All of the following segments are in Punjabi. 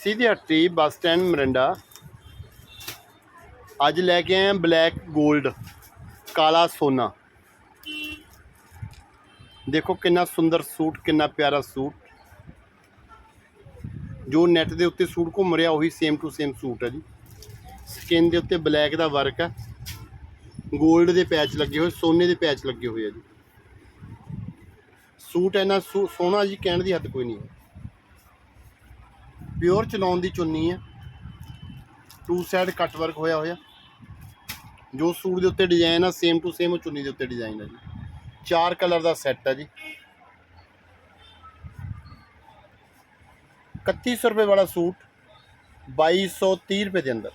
ਜੱਸੀ ਦੀ ਹੱਟੀ ਬੱਸ ਸਟੈਂਡ ਮਰਿੰਡਾ। ਅੱਜ ਲੈ ਕੇ ਆਏ ਹਾਂ ਬਲੈਕ 골ਡ ਕਾਲਾ ਸੋਨਾ। ਦੇਖੋ ਕਿੰਨਾ ਸੁੰਦਰ ਸੂਟ, ਕਿੰਨਾ ਪਿਆਰਾ ਸੂਟ। ਜੋ ਨੈਟ ਦੇ ਉੱਤੇ ਸੂਟ ਘੁੰਮ ਰਿਹਾ, ਉਹੀ ਸੇਮ ਟੂ ਸੇਮ ਸੂਟ ਹੈ ਜੀ। ਸਕਿਨ ਦੇ ਉੱਤੇ ਬਲੈਕ ਦਾ ਵਰਕ ਹੈ 골ਡ ਦੇ ਪੈਚ ਲੱਗੇ ਹੋਏ, ਸੋਨੇ ਦੇ ਪੈਚ ਲੱਗੇ ਹੋਏ ਆ ਜੀ। ਸੂਟ ਇੰਨਾ ਸੋ- ਸੋਹਣਾ ਜੀ, ਕਹਿਣ ਦੀ ਹੱਦ ਕੋਈ ਨਹੀਂ। ਹੈ ਪਿਓਰ ਚਲਾਉਣ ਦੀ ਚੁੰਨੀ ਹੈ। ਟੂ ਸਾਈਡ ਕੱਟ ਵਰਕ ਹੋਇਆ ਹੋਇਆ। ਜੋ ਸੂਟ ਦੇ ਉੱਤੇ ਡਿਜ਼ਾਈਨ ਆ ਸੇਮ ਟੂ ਸੇਮ ਉਹ ਚੁੰਨੀ ਦੇ ਉੱਤੇ ਡਿਜ਼ਾਈਨ ਹੈ ਜੀ। ਚਾਰ ਕਲਰ ਦਾ ਸੈੱਟ ਹੈ ਜੀ। 3100 ਰੁਪਏ ਵਾਲਾ ਸੂਟ 2230 ਰੁਪਏ ਦੇ ਅੰਦਰ।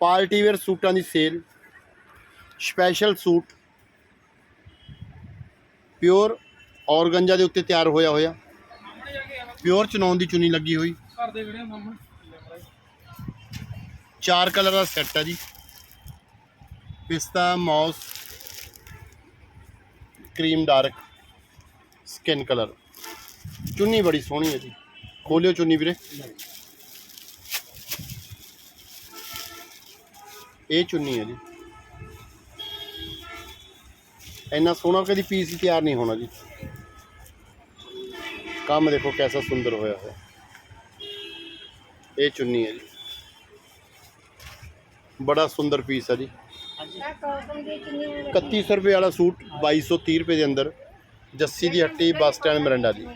ਪਾਰਟੀ ਵੇਅਰ ਸੂਟਾਂ ਦੀ sale special suit pure organza ਦੇ ਉੱਤੇ ਤਿਆਰ ਹੋਇਆ ਹੋਇਆ। ਪਿਓਰ ਚਨੌਨ ਦੀ ਚੁੰਨੀ ਲੱਗੀ ਹੋਈ। ਘਰ ਦੇ ਵੀਡੀਓ ਸਾਹਮਣੇ ਚਾਰ ਕਲਰ ਦਾ ਸੈੱਟ ਹੈ ਜੀ। ਪਿਸਤਾ mauve cream dark skin colour. ਚੁੰਨੀ ਬੜੀ ਸੋਹਣੀ ਹੈ ਜੀ। ਖੋਲਿਓ ਚੁੰਨੀ ਵੀਰੇ। ਇਹ ਚੁੰਨੀ ਹੈ ਜੀ। ਇੰਨਾ ਸੋਹਣਾ ਕਦੀ ਪੀਸ ਹੀ ਤਿਆਰ ਨਹੀਂ ਹੋਣਾ ਜੀ। ਕੰਮ ਦੇਖੋ ਕੈਸਾ ਸੁੰਦਰ ਹੋਇਆ ਹੈ ਇਹ ਚੁੰਨੀ ਹੈ ਜੀ। ਬੜਾ ਸੁੰਦਰ ਪੀਸ ਹੈ ਜੀ। 3100 ਰੁਪਏ ਵਾਲਾ ਸੂਟ 2230 ਰੁਪਏ ਦੇ ਅੰਦਰ ਜੱਸੀ ਦੀ ਹੱਟੀ ਬੱਸ ਸਟੈਂਡ ਮਰੰਡਾ ਜੀ।